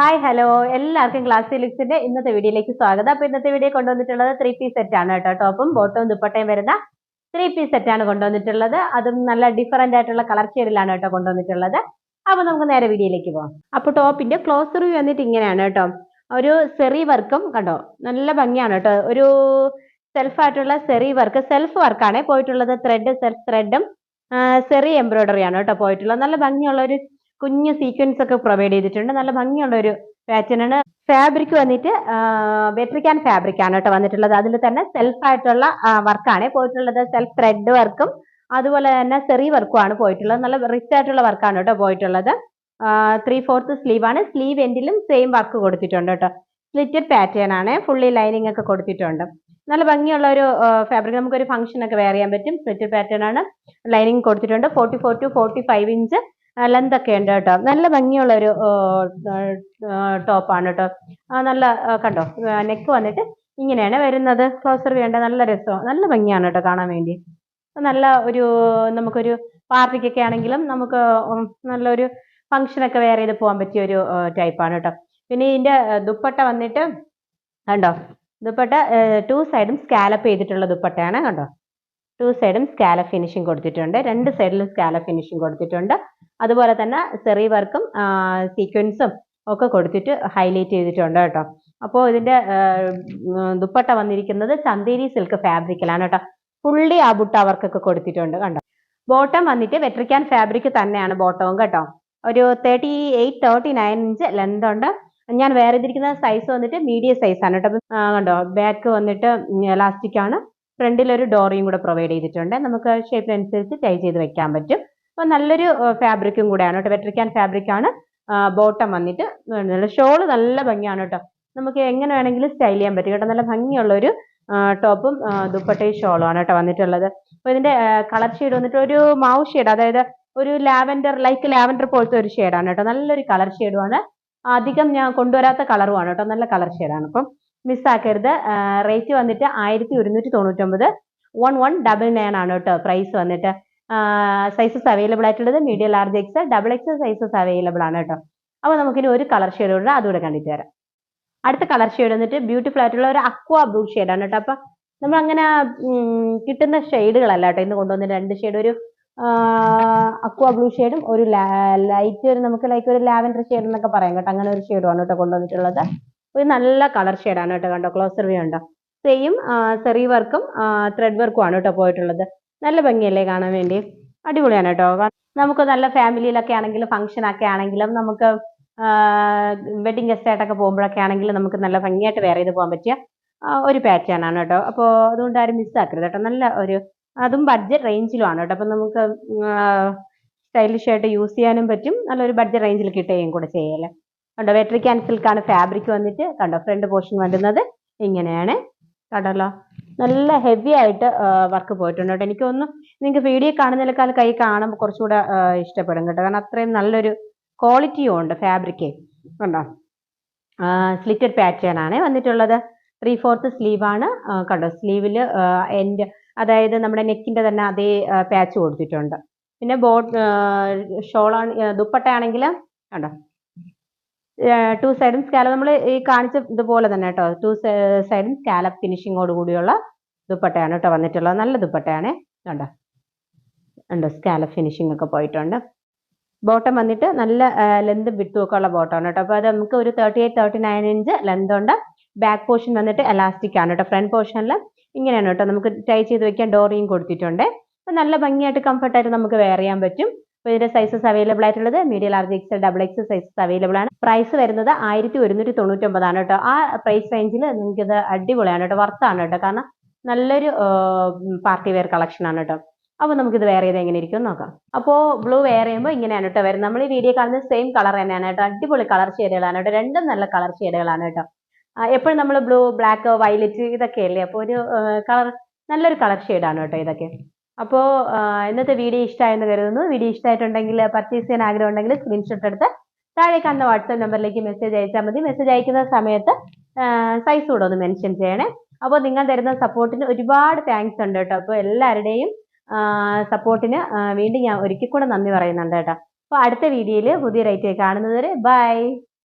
Hi hello എല്ലാവർക്കും class ലിക്സിന്റെ ഇന്നത്തെ വീഡിയോയിലേക്ക് സ്വാഗതം. അപ്പൊ ഇന്നത്തെ വീഡിയോ കൊണ്ടുവന്നിട്ടുള്ളത് ത്രീ പീസ് സെറ്റ് ആണ് കേട്ടോ. ടോപ്പും ബോട്ടവും ദുപ്പട്ടയും വരുന്ന ത്രീ പീസ് സെറ്റ് ആണ് കൊണ്ടുവന്നിട്ടുള്ളത്. അതും നല്ല ഡിഫറെന്റ് ആയിട്ടുള്ള കളർ ഷെയ്ഡിലാണ് കേട്ടോ കൊണ്ടുവന്നിട്ടുള്ളത്. അപ്പൊ നമുക്ക് നേരെ വീഡിയോയിലേക്ക് പോകാം അപ്പൊ ടോപ്പിന്റെ ക്ലോസ് റിവ്യൂ വന്നിട്ട് ഇങ്ങനെയാണ് കേട്ടോ. ഒരു സെറി വർക്കും കണ്ടോ? നല്ല ഭംഗിയാണ് കേട്ടോ. ഒരു സെൽഫായിട്ടുള്ള സെറി വർക്ക് സെൽഫ് വർക്കാണ് പോയിട്ടുള്ളത്. ത്രെഡ് സെൽഫ് ത്രെഡും സെറി എംബ്രോയിഡറി ആണ് കേട്ടോ പോയിട്ടുള്ളത്. നല്ല ഭംഗിയുള്ള ഒരു കുഞ്ഞു സീക്വൻസ് ഒക്കെ പ്രൊവൈഡ് ചെയ്തിട്ടുണ്ട്. നല്ല ഭംഗിയുള്ള ഒരു പാറ്റേൺ ആണ്. ഫാബ്രിക് വന്നിട്ട് വെട്രിക്കാൻ ഫാബ്രിക് ആണ് കേട്ടോ വന്നിട്ടുള്ളത്. അതിൽ തന്നെ സെൽഫ് ആയിട്ടുള്ള വർക്കാണ് പോയിട്ടുള്ളത് സെൽഫ് ത്രെഡ് വർക്കും അതുപോലെ തന്നെ സെറി വർക്കും ആണ് പോയിട്ടുള്ളത്. നല്ല റിച്ച് ആയിട്ടുള്ള വർക്കാണ് കേട്ടോ പോയിട്ടുള്ളത്. ത്രീ ഫോർത്ത് സ്ലീവ് ആണ്. സ്ലീവ് എൻഡിലും സെയിം വർക്ക് കൊടുത്തിട്ടുണ്ട് കേട്ടോ. സ്ലിറ്റഡ് പാറ്റേൺ ആണ്. ഫുള്ളി ലൈനിങ് ഒക്കെ കൊടുത്തിട്ടുണ്ട്. നല്ല ഭംഗിയുള്ള ഒരു ഫാബ്രിക് നമുക്കൊരു ഫംഗ്ഷൻ ഒക്കെ വെയർ ചെയ്യാൻ പറ്റും. സ്ലിറ്റഡ് പാറ്റേൺ ആണ്. ലൈനിങ് കൊടുത്തിട്ടുണ്ട്. Forty four to forty five inch length ഒക്കെ ഉണ്ട് കേട്ടോ. നല്ല ഭംഗിയുള്ള ഒരു ടോപ്പാണ് കേട്ടോ. നല്ല കണ്ടോ? നെക്ക് വന്നിട്ട് ഇങ്ങനെയാണ് വരുന്നത്. ക്ലോസർ വേണ്ട നല്ല രസം? നല്ല ഭംഗിയാണ് കേട്ടോ കാണാൻ വേണ്ടി. നല്ല ഒരു നമുക്കൊരു പാർട്ടിക്കൊക്കെ ആണെങ്കിലും നമുക്ക് നല്ലൊരു ഫംഗ്ഷനൊക്കെ വേറെ ചെയ്ത് പോകാൻ പറ്റിയ ഒരു ടൈപ്പാണ് കേട്ടോ. പിന്നെ ഇതിന്റെ ദുപ്പട്ട വന്നിട്ട് കണ്ടോ? ദുപ്പട്ട ടു സൈഡും സ്കാലപ്പ് ചെയ്തിട്ടുള്ള ദുപ്പട്ടയാണ് കണ്ടോ? ടു സൈഡും സ്കാലപ്പ് ഫിനിഷിങ് കൊടുത്തിട്ടുണ്ട്. രണ്ട് സൈഡിലും സ്കാലപ്പ് ഫിനിഷിങ് കൊടുത്തിട്ടുണ്ട്. അതുപോലെ തന്നെ സെറി വർക്കും സീക്വൻസും ഒക്കെ കൊടുത്തിട്ട് ഹൈലൈറ്റ് ചെയ്തിട്ടുണ്ട് കേട്ടോ. അപ്പോൾ ഇതിന്റെ ദുപ്പട്ട വന്നിരിക്കുന്നത് ചന്തേരി സിൽക്ക് ഫാബ്രിക്കിലാണ് കേട്ടോ. ഫുള്ളി ആ ബുട്ട വർക്കൊക്കെ കൊടുത്തിട്ടുണ്ട് കണ്ടോ. ബോട്ടം വന്നിട്ട് വെട്രിക്കാൻ ഫാബ്രിക് തന്നെയാണ് ബോട്ടവും കേട്ടോ. ഒരു thirty eight thirty nine inch length ഉണ്ട്. ഞാൻ വേറെ ഇതിരിക്കുന്ന സൈസ് വന്നിട്ട് മീഡിയം സൈസ് ആണ് കേട്ടോ. കണ്ടോ ബാക്ക് വന്നിട്ട് ഇലാസ്റ്റിക് ആണ്. ഫ്രണ്ടിൽ ഒരു ഡോറിയും കൂടെ പ്രൊവൈഡ് ചെയ്തിട്ടുണ്ട്. നമുക്ക് ഷേപ്പിനനുസരിച്ച് ടൈ ചെയ്ത് വെക്കാൻ പറ്റും. അപ്പോൾ നല്ലൊരു ഫാബ്രിക്കും കൂടെയാണ് കേട്ടോ. വെട്രിക്കാൻ ഫാബ്രിക് ആണ് ബോട്ടം വന്നിട്ട് ഷോൾ നല്ല ഭംഗിയാണ് കേട്ടോ. നമുക്ക് എങ്ങനെ വേണമെങ്കിലും സ്റ്റൈൽ ചെയ്യാൻ പറ്റും കേട്ടോ. നല്ല ഭംഗിയുള്ള ഒരു ടോപ്പും ദുപ്പട്ടയും ഷോളും ആണ് കേട്ടോ വന്നിട്ടുള്ളത്. അപ്പോൾ ഇതിന്റെ കളർ ഷെയ്ഡ് വന്നിട്ട് ഒരു മാവ് ഷെയ്ഡ് അതായത് ഒരു ലാവൻഡർ ലൈക്ക് ലാവൻഡർ പോലത്തെ ഒരു ഷെയ്ഡാണ് കേട്ടോ. നല്ലൊരു കളർ ഷെയ്ഡുമാണ് അധികം ഞാൻ കൊണ്ടുവരാത്ത കളറുമാണ് കേട്ടോ. നല്ല കളർ ഷെയ്ഡാണ് അപ്പം മിസ്സാക്കരുത് റേറ്റ് വന്നിട്ട് ആയിരത്തി ഒരുന്നൂറ്റി തൊണ്ണൂറ്റൊമ്പത്. വൺ വൺ ഡബിൾ നയൻ ആണ് കേട്ടോ. പ്രൈസ് വന്നിട്ട്. സൈസസ് അവൈലബിൾ ആയിട്ടുള്ളത് medium large X double X sizes available ആണ് കേട്ടോ. അപ്പോൾ നമുക്കിനി ഒരു കളർ ഷെയ്ഡ് ഉണ്ട് അതുകൂടെ കണ്ടിട്ട് തരാം അടുത്ത കളർ ഷെയ്ഡ് വന്നിട്ട് ബ്യൂട്ടിഫുൾ ആയിട്ടുള്ള ഒരു അക്വ ബ്ലൂ ആണ് കേട്ടോ. അപ്പം നമ്മൾ അങ്ങനെ കിട്ടുന്ന ഷെയ്ഡുകളല്ല കേട്ടോ ഇന്ന് കൊണ്ടുവന്ന രണ്ട് ഷെയ്ഡ് ഒരു അക്വ ബ്ലൂ ഷെയ്ഡും ഒരു ലൈറ്റ് ഒരു നമുക്ക് ലൈക്ക് ഒരു ലാവൻഡർ ഷെയ്ഡ് എന്നൊക്കെ പറയാം കേട്ടോ. അങ്ങനെ ഒരു ഷെയ്ഡുമാണ് കേട്ടോ കൊണ്ടുവന്നിട്ടുള്ളത്. ഒരു നല്ല കളർ ഷെയ്ഡാണ് കേട്ടോ കണ്ടോ. ക്ലോസർ വ്യൂ ഉണ്ടോ. സെയിം സെറി വർക്കും ത്രെഡ് വർക്കും ആണ് കേട്ടോ പോയിട്ടുള്ളത്. നല്ല ഭംഗിയല്ലേ കാണാൻ വേണ്ടി? അടിപൊളിയാണ് കേട്ടോ നമുക്ക് നല്ല ഫാമിലിയിലൊക്കെ ആണെങ്കിലും ഫംഗ്ഷൻ ഒക്കെ ആണെങ്കിലും നമുക്ക് വെഡിങ് ഗസ്റ്റ് ആയിട്ടൊക്കെ പോകുമ്പോഴൊക്കെ ആണെങ്കിലും നമുക്ക് നല്ല ഭംഗിയായിട്ട് വെയർ ചെയ്ത് പോകാൻ പറ്റിയ ഒരു പാറ്റേൺ ആണ് കേട്ടോ അപ്പോൾ അതുകൊണ്ട് ആരും മിസ്സാക്കരുത് കേട്ടോ നല്ല ഒരു അതും ബഡ്ജറ്റ് റേഞ്ചിലുമാണ് കേട്ടോ അപ്പം നമുക്ക് സ്റ്റൈലിഷ് ആയിട്ട് യൂസ് ചെയ്യാനും പറ്റും. നല്ലൊരു ബഡ്ജറ്റ് റേഞ്ചിൽ കിട്ടുകയും കൂടെ ചെയ്യല്ലേ കണ്ടോ വെട്രിക്കാൻ സിൽക്കാണ് ഫാബ്രിക് വന്നിട്ട് കണ്ടോ ഫ്രണ്ട് പോർഷൻ വരുന്നത് ഇങ്ങനെയാണ്. കണ്ടല്ലോ. നല്ല ഹെവി ആയിട്ട് വർക്ക് പോയിട്ടുണ്ട് കേട്ടോ. എനിക്ക് തോന്നുന്നു നിങ്ങൾക്ക് വീഡിയോ കാണുന്നതിനേക്കാൾ കൈ കാണുമ്പോൾ കുറച്ചുകൂടെ ഇഷ്ടപ്പെടും കേട്ടോ. കാരണം അത്രയും നല്ലൊരു ക്വാളിറ്റിയും ഉണ്ട് ഫാബ്രിക്കേ കണ്ടോ? സ്ലിറ്റഡ് പാറ്റേൺ ആണ് വന്നിട്ടുള്ളത്. ത്രീ ഫോർത്ത് സ്ലീവാണ് കണ്ടോ? സ്ലീവിൽ എന്റെ അതായത് നമ്മുടെ നെക്കിന്റെ തന്നെ അതേ പാച്ച് കൊടുത്തിട്ടുണ്ട്. പിന്നെ ബോട്ട് ഷോളാണ് ദുപ്പട്ടയാണെങ്കിൽ കണ്ടോ? ടു സൈഡും സ്കാലപ്പ് നമ്മൾ ഈ കാണിച്ച ഇതുപോലെ തന്നെ കേട്ടോ. ടു സൈഡും സ്കാലപ്പ് ഫിനിഷിങ്ങോട് കൂടിയുള്ള ദുപ്പട്ടയാണ് കേട്ടോ വന്നിട്ടുള്ളത്. നല്ല ദുപ്പട്ടയാണ്. കണ്ടോ? ഉണ്ടോ സ്കാലപ്പ് ഫിനിഷിംഗ് ഒക്കെ പോയിട്ടുണ്ട്. ബോട്ടം വന്നിട്ട് നല്ല ലെന്ത് വിട്ടും ഒക്കെ ഉള്ള ബോട്ടമാണ് കേട്ടോ. അപ്പോൾ അത് നമുക്ക് ഒരു thirty eight thirty nine inch length ഉണ്ട്. ബാക്ക് പോർഷൻ വന്നിട്ട് എലാസ്റ്റിക് ആണ് കേട്ടോ. ഫ്രണ്ട് പോർഷനിൽ ഇങ്ങനെയാണ് കേട്ടോ. നമുക്ക് ടൈ ചെയ്ത് വെക്കാൻ ഡോറിയും കൊടുത്തിട്ടുണ്ട്. അപ്പോൾ നല്ല ഭംഗിയായിട്ട് കംഫർട്ടായിട്ട് നമുക്ക് വെയർ ചെയ്യാൻ പറ്റും. അപ്പോൾ ഇതിന്റെ സൈസസ് അവൈലബിൾ ആയിട്ടുള്ളത് medium large XL double X sizes available ആണ്. പ്രൈസ് വരുന്നത് ആയിരത്തി ഒരുന്നൂറ്റി തൊണ്ണൂറ്റൊമ്പതാണ് കേട്ടോ. ആ പ്രൈസ് റേഞ്ചിൽ നിങ്ങൾക്ക് ഇത് അടിപൊളിയാണ് കേട്ടോ. വർത്താണ് കേട്ടോ. കാരണം നല്ലൊരു പാർട്ടി വെയർ കളക്ഷൻ ആണ് കേട്ടോ. അപ്പോൾ നമുക്കിത് വെയർ ചെയ്ത് എങ്ങനെ ഇരിക്കും നോക്കാം. അപ്പോൾ ബ്ലൂ വെയർ ചെയ്യുമ്പോൾ ഇങ്ങനെയാണ് കേട്ടോ വരുന്നത്. നമ്മൾ ഈ വീഡിയോ കാണുന്ന സെയിം കളർ തന്നെയാണ് കേട്ടോ. അടിപൊളി കളർ ഷെയ്ഡുകളാണ് കേട്ടോ. രണ്ടും നല്ല കളർ ഷെയ്ഡുകളാണ് കേട്ടോ. എപ്പോഴും നമ്മൾ ബ്ലൂ ബ്ലാക്ക് വയലറ്റ് ഇതൊക്കെ അല്ലേ അപ്പോൾ ഒരു കളർ നല്ലൊരു കളർ ഷെയ്ഡാണ് കേട്ടോ ഇതൊക്കെ. അപ്പോൾ ഇന്നത്തെ വീഡിയോ ഇഷ്ടമായെന്ന് കരുതുന്നു. വീഡിയോ ഇഷ്ടമായിട്ടുണ്ടെങ്കിൽ പർച്ചേസ് ചെയ്യാൻ ആഗ്രഹം ഉണ്ടെങ്കിൽ സ്ക്രീൻഷോട്ട് എടുത്ത് താഴെ കാണുന്ന വാട്സപ്പ് നമ്പറിലേക്ക് മെസ്സേജ് അയച്ചാൽ മതി. മെസ്സേജ് അയക്കുന്ന സമയത്ത് സൈസ് കൂടെ ഒന്ന് മെൻഷൻ ചെയ്യണേ. അപ്പോൾ നിങ്ങൾ തരുന്ന സപ്പോർട്ടിന് ഒരുപാട് താങ്ക്സ് ഉണ്ട് കേട്ടോ. അപ്പോൾ എല്ലാവരുടെയും സപ്പോർട്ടിന് വീണ്ടും ഞാൻ ഒരിക്കൽ കൂടെ നന്ദി പറയുന്നുണ്ട് കേട്ടോ. അപ്പോൾ അടുത്ത വീഡിയോയിൽ പുതിയ റേറ്റ് കാണുന്നതുവരെ ബൈ